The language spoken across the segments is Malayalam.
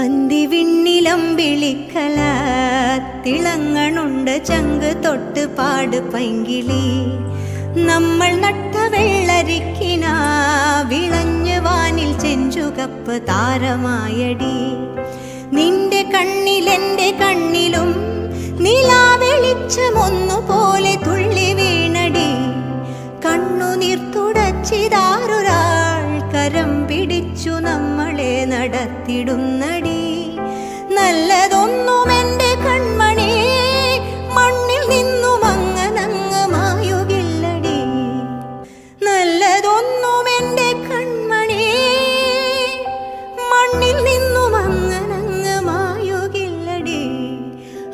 അന്തിവിണ്ണിലം വിളിക്കല. തിളങ്ങണുണ്ട് ചങ്ക് തൊട്ട് പാട് പൈങ്കിളി. നമ്മൾ നട്ട വെള്ളരിക്കിന. വിളഞ്ഞ് വാനിൽ ചെഞ്ചുകപ്പ് താരമായടി. നിന്റെ കണ്ണിലെന്റെ കണ്ണിലും നിലാ വെളിച്ചമൊന്നുപോലെ തുള്ളി വീണടി. കണ്ണുനീർ തുടച്ചിതാറൊരാൾ കരം പിടിച്ചു നമ്മളെ നടത്തിടുന്നടി.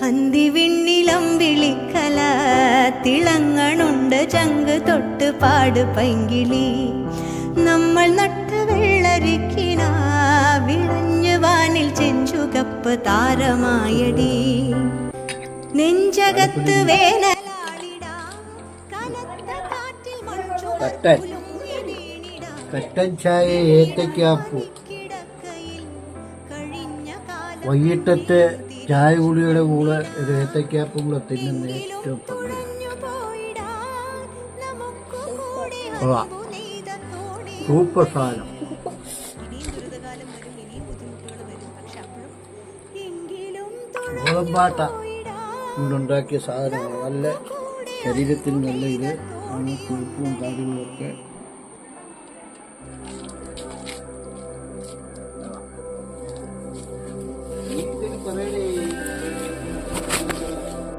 അന്തിവിണ്ണിലം വിളിക്കല തിളങ്ങണുണ്ട് ചങ്ക് തൊട്ട് പാട് പൈങ്കിളി. നമ്മൾ നട്ട വെള്ളരിക്കിന വിളഞ്ഞു വാനിൽ ചെഞ്ചുകപ്പ് താരമായടി. നെഞ്ചകത്ത് വേനലാളിടാം കനത്ത കാറ്റിൽ കട്ടൻ. ചായ വൈകിട്ടത്തെ ചായ കുടിയുടെ കൂടെ ഏത്തക്കാപ്പും തിന്നുന്ന ഏറ്റവും സൂപ്പർ സാധനം ഗോതമ്പാട്ട കൊണ്ടുണ്ടാക്കിയ സാധനമാണ് നല്ല ശരീരത്തിന് നല്ല ഇത് ആണ് കൊഴുപ്പും കാര്യങ്ങളൊക്കെ ഇതിന്